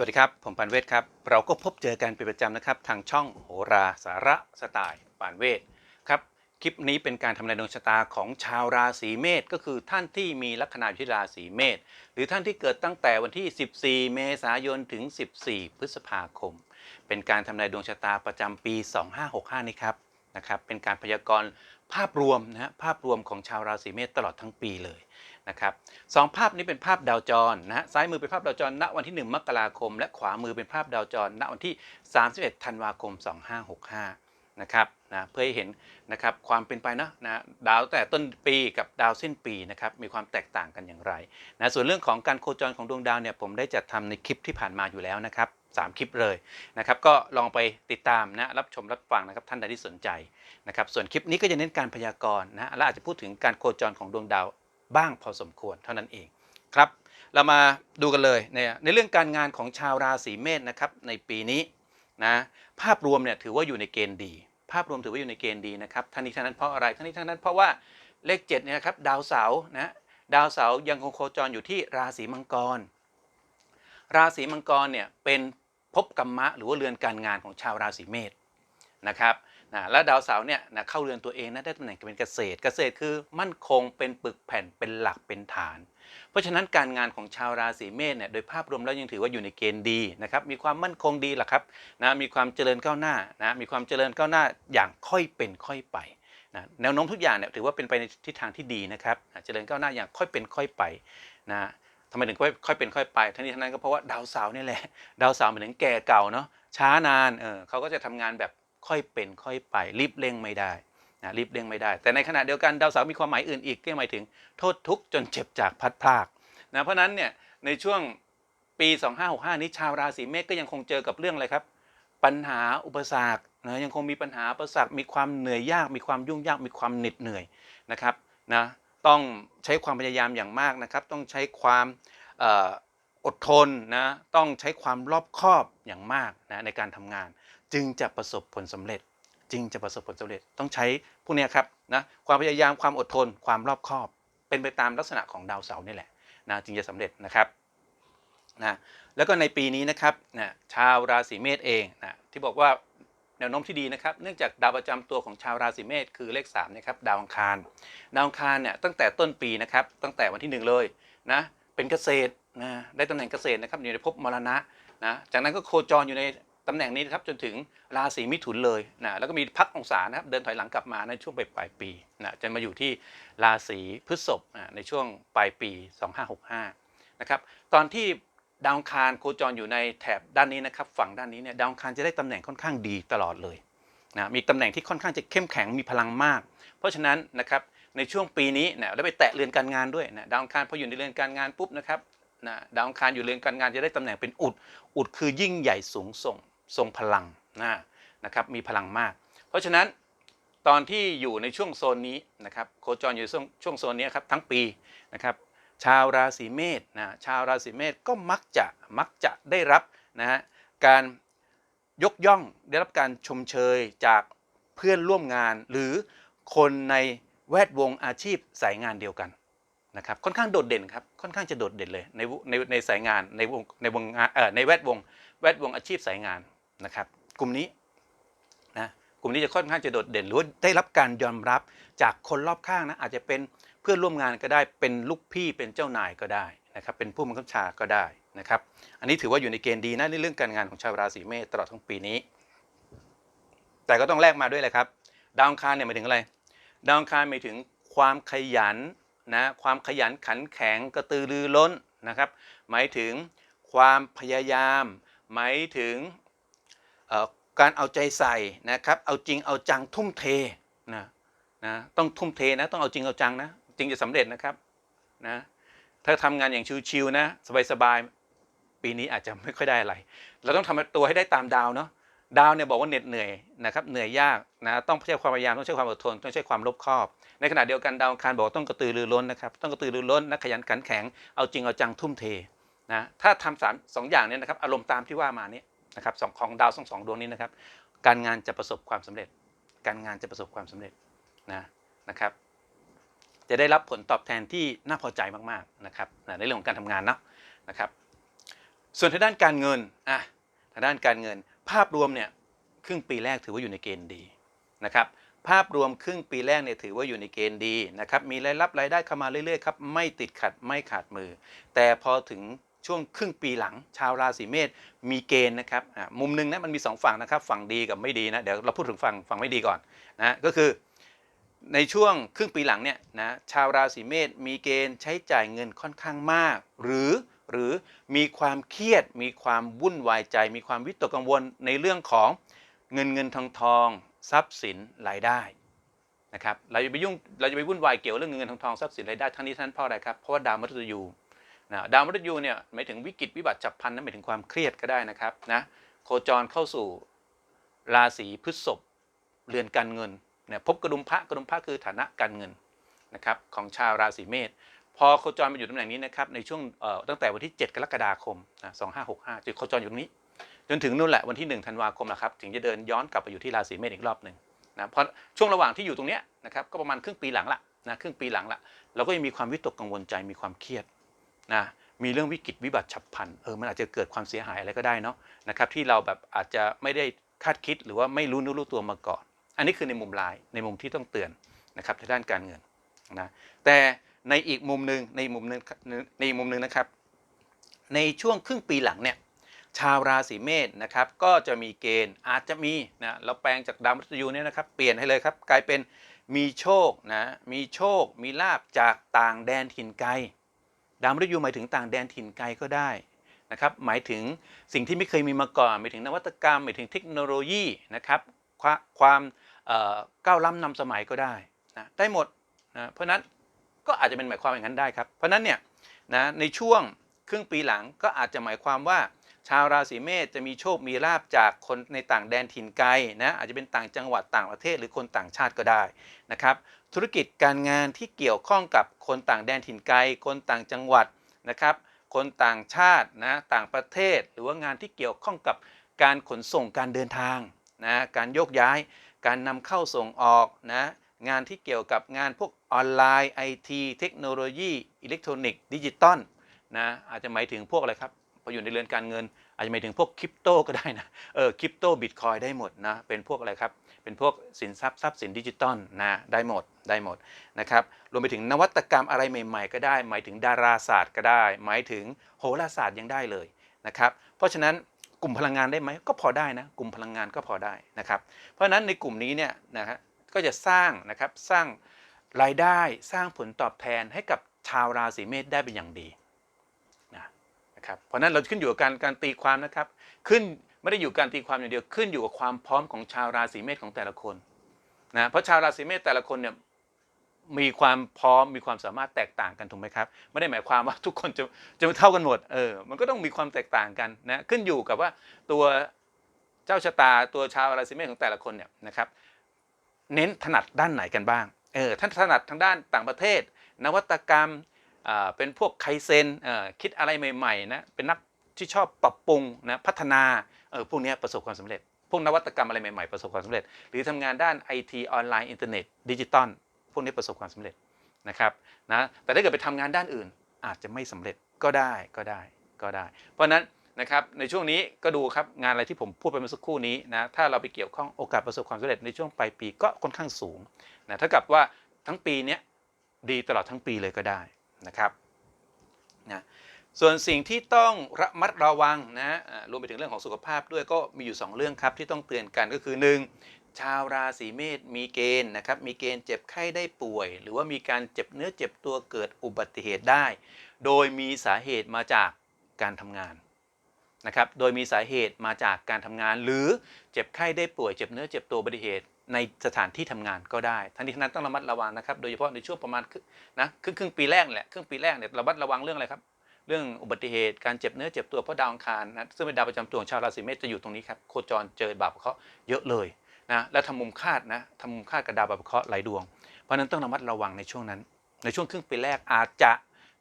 สวัสดีครับ ผมปานเวทครับ เราก็พบเจอกันเป็นประจำนะครับ ทางช่องโหราสาระสไตล์ปานเวทครับ คลิปนี้เป็นการทำนายดวงชะตาของชาวราศีเมษก็คือท่านที่มีลัคนาอยู่ที่ราศีเมษหรือท่านที่เกิดตั้งแต่วันที่ 14 เมษายนถึง 14 พฤษภาคม เป็นการทำนายดวงชะตาประจำปี 2565 นี้ครับนะครับเป็นการพยากรณ์ภาพรวมนะฮะภาพรวมของชาวราศีเมษตลอดทั้งปีเลย นะครับสองภาพนี้เป็นภาพดาวจรนะฮะซ้ายมือเป็นภาพดาวจร ณวันที่ 1 มกราคม และขวามือเป็นภาพดาวจร ณวันที่ 31 ธันวาคม 2565 นะครับนะเพื่อให้เห็นนะครับความเป็นไปนะนะดาวแต่ต้นปีกับดาวสิ้นปีนะครับมีความแตกต่างกันอย่างไรนะส่วนเรื่องของการโคจรของดวงดาวเนี่ยผมได้จัดทำในคลิปที่ผ่านมาอยู่แล้วนะครับสามคลิปเลยนะครับก็ลองไปติดตามนะรับชมรับฟังนะครับท่านใดที่สนใจนะครับส่วนคลิปนี้ก็จะเน้นการพยากรณ์นะและอาจจะพูดถึงการโคจรของดวงดาว บ้างพอสมควรเท่านั้นเองครับ เรามาดูกันเลยในในเรื่องการงานของชาวราศีเมษนะครับในปีนี้นะภาพรวมเนี่ยถือว่าอยู่ในเกณฑ์ดี ภาพรวมถือว่าอยู่ในเกณฑ์ดีนะครับท่านนี้ท่านนั้นเพราะอะไรท่านนี้ท่านนั้นเพราะว่าเลข7เนี่ยนะครับดาวเสาร์นะดาวเสาร์ยังคงโคจรอยู่ที่ราศีมังกร ราศีมังกรเนี่ยเป็นภพกรรมะหรือว่าเรือนการงานของชาวราศีเมษนะครับ นะแล้วดาวเสาร์เนี่ยนะเข้าเรือนตัวเองนะได้ตำแหน่งเป็นเกษตร เกษตรคือมั่นคงเป็นปึกแผ่นเป็นหลักเป็นฐาน เพราะฉะนั้นการงานของชาวราศีเมษเนี่ยโดยภาพรวมแล้วยังถือว่าอยู่ในเกณฑ์ดีนะครับมีความมั่นคงดีแหละครับนะมีความเจริญก้าวหน้านะมีความเจริญก้าวหน้าอย่างค่อยเป็นค่อยไปนะแนวโน้มทุกอย่างเนี่ยถือว่าเป็นไปในทิศทางที่ดีนะครับนะเจริญก้าวหน้าอย่างค่อยเป็นค่อยไปนะทำไมถึงค่อยค่อยเป็นค่อยไปทั้งนี้ทั้งนั้นก็เพราะว่าดาวเสาร์นี่แหละดาวเสาร์หมายถึงแก่เก่าเนาะช้านานเออเขาก็จะทำงานแบบ ค่อยเป็นค่อยไปรีบเร่งไม่ได้นะรีบเร่งไม่ได้ แต่ในขณะเดียวกันดาวเสาร์มีความหมายอื่นอีกก็หมายถึงโทษทุกข์จนเจ็บจากพัดพรากนะเพราะนั้นเนี่ยในช่วงปี 2565 นี้ชาวราศีเมษก็ยังคงเจอกับเรื่องอะไรครับ ปัญหาอุปสรรคนะยังคงมีปัญหาอุปสรรคมีความเหนื่อยยาก มีความยุ่งยากมีความเหน็ดเหนื่อยนะครับนะต้องใช้ความพยายามอย่างมากนะครับ ต้องใช้ความเอ่ออดทนนะต้องใช้ความรอบคอบอย่างมากนะในการทำงาน จึงจะประสบผลสำเร็จ จึงจะประสบผลสำเร็จต้องใช้พวกนี้ครับนะความพยายามความอดทนความรอบคอบ เป็นไปตามลักษณะของดาวเสาร์นี่แหละนะจึงจะสำเร็จนะครับนะแล้วก็ในปีนี้นะครับนะชาวราศีเมษเองนะที่บอกว่าแนวโน้มที่ดีนะครับ เนื่องจากดาวประจำตัวของชาวราศีเมษคือเลข3นะครับดาวอังคาร ดาวอังคารเนี่ยตั้งแต่ต้นปีนะครับ ตั้งแต่วันที่ 1 เลยนะเป็นเกษตรนะได้ตำแหน่งเกษตรนะครับอยู่ในภพมรณะนะจากนั้นก็โคจรอยู่ใน ตำแหน่งนี้นะครับจนถึงราศีมิถุนเลยนะแล้วก็มีพักองศานะครับเดินถอยหลังกลับมาในช่วงปลายปลายปีนะจะมาอยู่ที่ราศีพฤษภในช่วงปลายปี 2565นะครับตอนที่ดาวคารโคจรอยู่ในแถบด้านนี้นะครับฝั่งด้านนี้เนี่ยดาวคารจะได้ตำแหน่งค่อนข้างดีตลอดเลยนะมีตำแหน่งที่ค่อนข้างจะเข้มแข็งมีพลังมาก เพราะฉะนั้นนะครับในช่วงปีนี้นะแล้วไปแตะเรือนการงานด้วยนะดาวคารพออยู่ในเรือนการงานปุ๊บนะครับนะดาวอังคารอยู่เรือนการงานจะได้ตำแหน่งเป็นอุด อุดคือยิ่งใหญ่สูงส่ง ทรงพลังนะนะครับมีพลังมาก เพราะฉะนั้นตอนที่อยู่ในช่วงโซนนี้นะครับโคจรอยู่ช่วงช่วงโซนนี้ครับทั้งปีนะครับชาวราศีเมษนะชาวราศีเมษก็มักจะมักจะได้รับนะฮะการยกย่องได้รับการชมเชยจากเพื่อนร่วมงาน หรือคนในแวดวงอาชีพสายงานเดียวกันนะครับค่อนข้างโดดเด่นครับค่อนข้างจะโดดเด่นเลยในในในสายงานในวงในวงงานเอ่อในแวดวงแวดวงอาชีพสายงาน นะครับ กลุ่มนี้นะกลุ่มนี้จะค่อนข้างจะโดดเด่นหรือว่าได้รับการยอมรับจากคนรอบข้างนะอาจจะเป็นเพื่อนร่วมงานก็ได้เป็นลูกพี่เป็นเจ้านายก็ได้นะครับ เป็นผู้บังคับบัญชาก็ได้นะครับ อันนี้ถือว่าอยู่ในเกณฑ์ดีนะในเรื่องการงานของชาวราศีเมษตลอดทั้งปีนี้ แต่ก็ต้องแลกมาด้วยแหละครับ ดาวอังคารเนี่ยหมายถึงอะไร ดาวอังคารหมายถึงความขยันนะความขยันขันแข็งกระตือรือร้นนะครับ หมายถึงความพยายาม หมายถึง การเอาใจใส่นะครับ เอาจริงเอาจังทุ่มเทนะนะต้องทุ่มเทนะต้องเอาจริงเอาจังนะจึงจะสำเร็จนะครับนะถ้าทำงานอย่างชิวๆนะสบายๆปีนี้อาจจะไม่ค่อยได้อะไร เราต้องทำตัวให้ได้ตามดาวเนาะดาวเนี่ยบอกว่าเหน็ดเหนื่อยนะครับเหนื่อยยากนะต้องใช้ความพยายามต้องใช้ความอดทนต้องใช้ความรบคอบ ในขณะเดียวกันดาวอังคารบอกต้องกระตือรือร้นนะครับต้องกระตือรือร้นนะขยันขันแข็งเอาจริงเอาจังทุ่มเทนะถ้าทำสามสองอย่างเนี้นะครับอารมณ์ตามที่ว่ามานี้ นะครับสองของดาวสองสองดวงนี้นะครับ การงานจะประสบความสำเร็จ การงานจะประสบความสำเร็จนะนะครับ จะได้รับผลตอบแทนที่น่าพอใจมากๆนะครับนะในเรื่องของการทำงานเนาะนะครับ ส่วนทางด้านการเงินอะทางด้านการเงิน ภาพรวมเนี่ยครึ่งปีแรกถือว่าอยู่ในเกณฑ์ดีนะครับภาพรวมครึ่งปีแรกเนี่ยถือว่าอยู่ในเกณฑ์ดีนะครับ มีรายรับรายได้เข้ามาเรื่อยๆครับ ไม่ติดขัดไม่ขาดมือ แต่พอถึง ช่วงครึ่งปีหลัง ชาวราศีเมษมีเกณฑ์นะครับมุมหนึงนะมันมีสองฝั่งนะครับ ฝั่งดีกับไม่ดีนะเดี๋ยวเราพูดถึงฝั่งฝั่งไม่ดีก่อนนะก็คือในช่วงครึ่งปีหลังเนี่ยนะชาวราศีเมษมีเกณฑ์ใช้จ่ายเงินค่อนข้างมาก หรือหรือมีความเครียด มีความวุ่นวายใจ มีความวิตกกังวลในเรื่องของเงินเงินทองทองทรัพย์สินรายได้นะครับเราจะไปยุ่งเราจะไปวุ่นวายเกี่ยวเรื่องเงินเงินทองทองทรัพย์สินรายได้ทั้งนี้ทั้งนั้นเพราะอะไรครับเพราะว่าดาวมฤตยู นะดาวมฤตยูเนี่ยหมายถึงวิกฤตวิบัติฉับพลันนั้นหมายถึงความเครียดก็ได้นะครับนะโคจรเข้าสู่ราศีพฤษภเรือนการเงินเนี่ยพบกระดุมพระกระดุมพระคือฐานะการเงินนะครับของชาวราศีเมษพอโคจรมาอยู่ตำแหน่งนี้นะครับในช่วงตั้งแต่วันที่ 7 กรกฎาคมนะ2565จุดโคจรอยู่ตรงนี้ จนถึงนู่นแหละวันที่ 1 ธันวาคมนะครับถึงจะเดินย้อนกลับไปอยู่ที่ราศีเมษอีกรอบหนึ่งนะเพราะช่วงระหว่างที่อยู่ตรงเนี้ยนะครับก็ประมาณครึ่งปีหลังละนะครึ่งปีหลังละเราก็ยังมีความวิตกกังวลใจมีความเครียด นะมีเรื่องวิกฤตวิบัติฉับพลันเออมันอาจจะเกิดความเสียหายอะไรก็ได้เนาะนะครับที่เราแบบอาจจะไม่ได้คาดคิดหรือว่าไม่รู้นึกรู้ตัวมาก่อน อันนี้คือในมุมร้ายในมุมที่ต้องเตือนนะครับในด้านการเงินนะแต่ในอีกมุมหนึ่งในมุมหนึ่งในอีกมุมหนึ่งนะครับ ในช่วงครึ่งปีหลังเนี่ยชาวราศีเมษนะครับก็จะมีเกณฑ์อาจจะมีนะเราแปลงจากดาวมฤตยูเนี่ยนะครับเปลี่ยนให้เลยครับกลายเป็นมีโชคนะมีโชคมีลาบจากต่างแดนถิ่นไกล ดาวมฤตยูหมายถึงต่างแดนถิ่นไกลก็ได้นะครับหมายถึงสิ่งที่ไม่เคยมีมาก่อนหมายถึงนวัตกรรมหมายถึงเทคโนโลยีนะครับความก้าวล้ำนำสมัยก็ได้นะได้หมดนะเพราะนั้นก็อาจจะเป็นหมายความอย่างนั้นได้ครับ เพราะนั้นเนี่ยนะในช่วงครึ่งปีหลังก็อาจจะหมายความว่า ชาวราศีเมษจะมีโชคมีลาบจากคนในต่างแดนถิ่นไกลนะอาจจะเป็นต่างจังหวัดต่างประเทศหรือคนต่างชาติก็ได้นะครับธุรกิจการงานที่เกี่ยวข้องกับคนต่างแดนถิ่นไกล คนต่างจังหวัดนะครับคนต่างชาตินะต่างประเทศ หรือว่างานที่เกี่ยวข้องกับการขนส่งการเดินทางนะการโยกย้าย การนำเข้าส่งออกนะงานที่เกี่ยวกับงานพวกออนไลน์ไอทีเทคโนโลยี อิเล็กทรอนิกส์ดิจิตอลนะอาจจะหมายถึงพวกอะไรครับ ออยู่ในเรือนการเงิน อาจจะหมายถึงพวกคริปโตก็ได้นะเออคริปโตบิตคอยได้หมดนะเป็นพวกอะไรครับ เป็นพวกสินทรัพย์ทรัพย์สินดิจิตอลนะได้หมดได้หมดนะครับรวมไปถึงนวัตกรรมอะไรใหม่ ๆ ก็ได้ หมายถึงดาราศาสตร์ก็ได้ หมายถึงโหราศาสตร์ยังได้เลยนะครับเพราะฉะนั้นกลุ่มพลังงานได้ไหมก็พอได้นะกลุ่มพลังงานก็พอได้นะครับเพราะฉะนั้นในกลุ่มนี้เนี่ยนะฮะก็จะสร้างนะครับสร้างรายได้สร้างผลตอบแทนให้กับชาวราศีเมษได้เป็นอย่างดี นะครับเพราะนั้นเราขึ้นอยู่กับการการตีความนะครับ ขึ้นไม่ได้อยู่การตีความอย่างเดียวขึ้นอยู่กับความพร้อมของชาวราศีเมษของแต่ละคนนะเพราะชาวราศีเมษแต่ละคนเนี่ยมีความพร้อมมีความสามารถแตกต่างกันถูกไหมครับไม่ได้หมายความว่าทุกคนจะจะเท่ากันหมดเออมันก็ต้องมีความแตกต่างกันนะขึ้นอยู่กับว่าตัวเจ้าชะตาตัวชาวราศีเมษของแต่ละคนเนี่ยนะครับเน้นถนัดด้านไหนกันบ้างเออท่านถนัดทางด้านต่างประเทศ นวัตกรรม เป็นพวกไคเซนคิดอะไรใหม่ๆนะเป็นนักที่ชอบปรับปรุงนะพัฒนาพวกนี้ประสบความสำเร็จ พวกนวัตกรรมอะไรใหม่ๆประสบความสำเร็จ หรือทำงานด้านไอทีออนไลน์อินเทอร์เน็ตดิจิตอลพวกนี้ประสบความสำเร็จนะครับนะแต่ถ้าเกิดไปทำงานด้านอื่นอาจจะไม่สำเร็จก็ได้ก็ได้ก็ได้ เพราะฉะนั้นนะครับในช่วงนี้ก็ดูครับงานอะไรที่ผมพูดไปเมื่อสักครู่นี้นะถ้าเราไปเกี่ยวข้องโอกาสประสบความสำเร็จในช่วงปลายปีก็ค่อนข้างสูงนะถ้ากับว่าทั้งปีนี้ดีตลอดทั้งปีเลยก็ได้ นะครับนะส่วนสิ่งที่ต้องระมัดระวังนะรวมไปถึงเรื่องของสุขภาพด้วยก็มีอยู่ 2 เรื่องครับที่ต้องเตือนกันก็คือ 1. ชาวราศีเมษมีเกณฑ์นะครับมีเกณฑ์เจ็บไข้ได้ป่วย หรือว่ามีการเจ็บเนื้อเจ็บตัวเกิดอุบัติเหตุได้ โดยมีสาเหตุมาจากการทำงานนะครับโดยมีสาเหตุมาจากการทำงาน หรือเจ็บไข้ได้ป่วยเจ็บเนื้อเจ็บตัวอุบัติเหตุ ในสถานที่ทำงานก็ได้ทั้งนี้ทั้งนั้นต้องระมัดระวังนะครับ โดยเฉพาะในช่วงประมาณครึ่งนะครึ่งครึ่งปีแรกแหละครึ่งปีแรกเนี่ยระมัดระวังเรื่องอะไรครับ เรื่องอุบัติเหตุการเจ็บเนื้อเจ็บตัวเพราะดาวอังคารนะซึ่งเป็นดาวประจำตัวของชาวราศีเมษจะอยู่ตรงนี้ครับโคจรเจอบาปเคราะห์เยอะเลยนะและทำมุมคาดนะทำมุมคาดกับดาวบาปเคราะห์หลายดวง เพราะนั้นต้องระมัดระวังในช่วงนั้น ในช่วงครึ่งปีแรกอาจจะ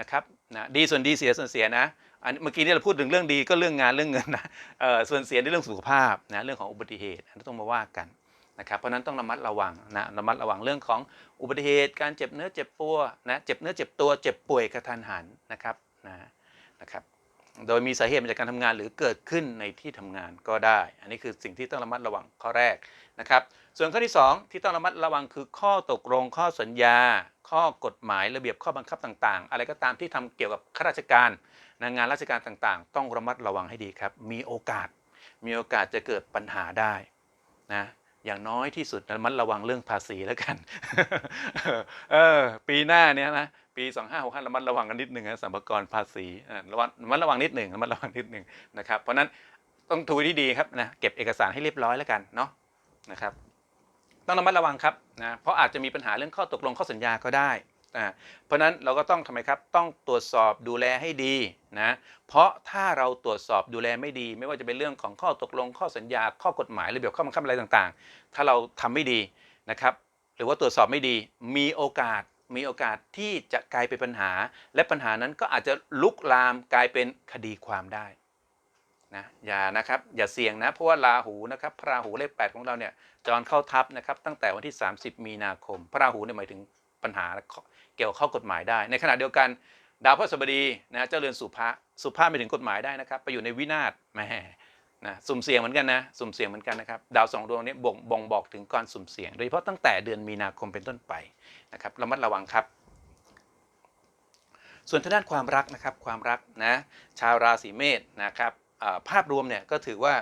นะครับนะดีส่วนดีเสียส่วนเสียนะอันเมื่อกี้นี่เราพูดถึงเรื่องดีก็เรื่องงานเรื่องเงินนะเออส่วนเสียในเรื่องสุขภาพนะเรื่องของอุบัติเหตุต้องมาว่ากัน นะครับเพราะนั้นต้องระมัดระวังนะระมัดระวังเรื่องของอุบัติเหตุการเจ็บเนื้อเจ็บตัวนะเจ็บเนื้อเจ็บตัวเจ็บป่วยกระทันหันนะครับนะนะครับโดยมีสาเหตุมาจากการทำงานหรือเกิดขึ้นในที่ทำงานก็ได้ อันนี้คือสิ่งที่ต้องระมัดระวังข้อแรกนะครับ ส่วนข้อที่ 2 ที่ต้องระมัดระวังคือข้อตกลงข้อสัญญา ข้อกฎหมายระเบียบข้อบังคับต่าง ๆ อะไรก็ตามที่ทำเกี่ยวกับข้าราชการนะงานราชการต่างๆ ต้องระมัดระวังให้ดีครับ มีโอกาส มีโอกาสจะเกิดปัญหาได้นะ อย่างน้อยที่สุดระมัดระวังเรื่องภาษีแล้วกัน เออ ปีหน้าเนี้ยนะปี2565ระมัดระวังกันนิดหนึ่งนะสัมภาระภาษีออระวังระมัดระวังนิดหนึ่งระมัดระวังนิดหนึ่งนะครับ เพราะนั้นต้องทูที่ดีครับนะเก็บเอกสารให้เรียบร้อยแล้วกันเนาะนะครับ ต้องระมัดระวังครับนะเพราะอาจจะมีปัญหาเรื่องข้อตกลงข้อสัญญาก็ได้ อ่าเพราะนั้นเราก็ต้องทำไมครับ ต้องตรวจสอบดูแลให้ดีนะ เพราะถ้าเราตรวจสอบดูแลไม่ดี ไม่ว่าจะเป็นเรื่องของข้อตกลง ข้อสัญญา ข้อกฎหมายระเบียบข้อบังคับอะไรต่างๆ ถ้าเราทำไม่ดีนะครับ หรือว่าตรวจสอบไม่ดี มีโอกาส มีโอกาสที่จะกลายเป็นปัญหา และปัญหานั้นก็อาจจะลุกลามกลายเป็นคดีความได้นะอย่านะครับอย่าเสี่ยงนะเพราะว่าราหูนะครับพระราหูเลขแปดของเราเนี่ยจรเข้าทับนะครับตั้งแต่วันที่ 30 มีนาคม พระราหูเนี่ยหมายถึง ปัญหาเกี่ยวกับข้อกฎหมายได้ ในขณะเดียวกัน ดาวพฤหัสบดีนะเจ้าเรือนสุภะสุภะไม่ถึงกฎหมายได้นะครับ ไปอยู่ในวินาศแหม่นะสุ่มเสี่ยงเหมือนกันนะสุ่มเสี่ยงเหมือนกันนะครับดาวสองดวงนี้บ่งบ่งบอกถึงการสุ่มเสี่ยง โดยเฉพาะตั้งแต่เดือนมีนาคมเป็นต้นไปนะครับระมัดระวังครับ ส่วนทางด้านความรักนะครับความรักนะชาวราศีเมษนะครับภาพรวมเนี่ยก็ถือว่า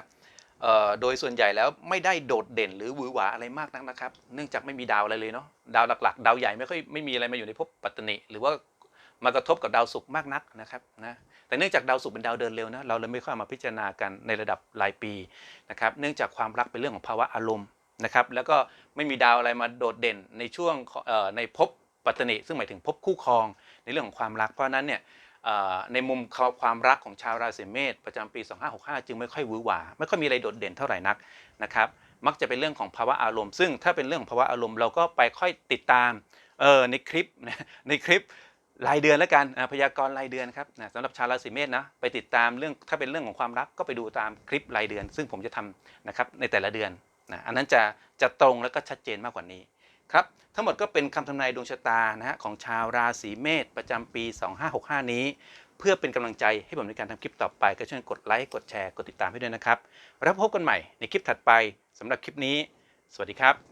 โดยส่วนใหญ่แล้วไม่ได้โดดเด่นหรือหวือหวาอะไรมากนักนะครับ เนื่องจากไม่มีดาวอะไรเลยเนาะดาวหลักๆ ดาวใหญ่ไม่ค่อยไม่มีอะไรมาอยู่ในภพปัตตนิหรือว่ามากระทบกับดาวศุกร์มากนักนะครับนะแต่เนื่องจากดาวศุกร์เป็นดาวเดินเร็วนะเราเลยไม่ค่อยมาพิจารณากันในระดับรายปีนะครับเนื่องจากความรักเป็นเรื่องของภาวะอารมณ์นะครับแล้วก็ไม่มีดาวอะไรมาโดดเด่นในช่วงในภพปัตตนิซึ่งหมายถึงภพคู่ครองในเรื่องของความรักเพราะนั้นเนี่ย ในมุมความรักของชาวราศีเมษประจำปี 2565 จึงไม่ค่อยวือหวาไม่ค่อยมีอะไรโดดเด่นเท่าไหร่นักนะครับมักจะเป็นเรื่องของภาวะอารมณ์ ซึ่งถ้าเป็นเรื่องของภาวะอารมณ์เราก็ไปค่อยติดตามเออในคลิปในคลิปรายเดือนแล้วกันพยากรณ์รายเดือนครับสำหรับชาวราศีเมษนะไปติดตามเรื่องถ้าเป็นเรื่องของความรักก็ไปดูตามคลิปรายเดือน ซึ่งผมจะทำนะครับในแต่ละเดือนนะอันนั้นจะจะตรงแล้วก็ชัดเจนมากกว่านี้ ครับทั้งหมดก็เป็นคำทำนายดวงชะตานะฮะของชาวราศีเมษประจำปี 2565 นี้ เพื่อเป็นกำลังใจให้ผมในการทำคลิปต่อไป ก็ช่วยกดไลค์กดแชร์กดติดตามให้ด้วยนะครับ แล้วพบกันใหม่ในคลิปถัดไปสำหรับคลิปนี้ สวัสดีครับ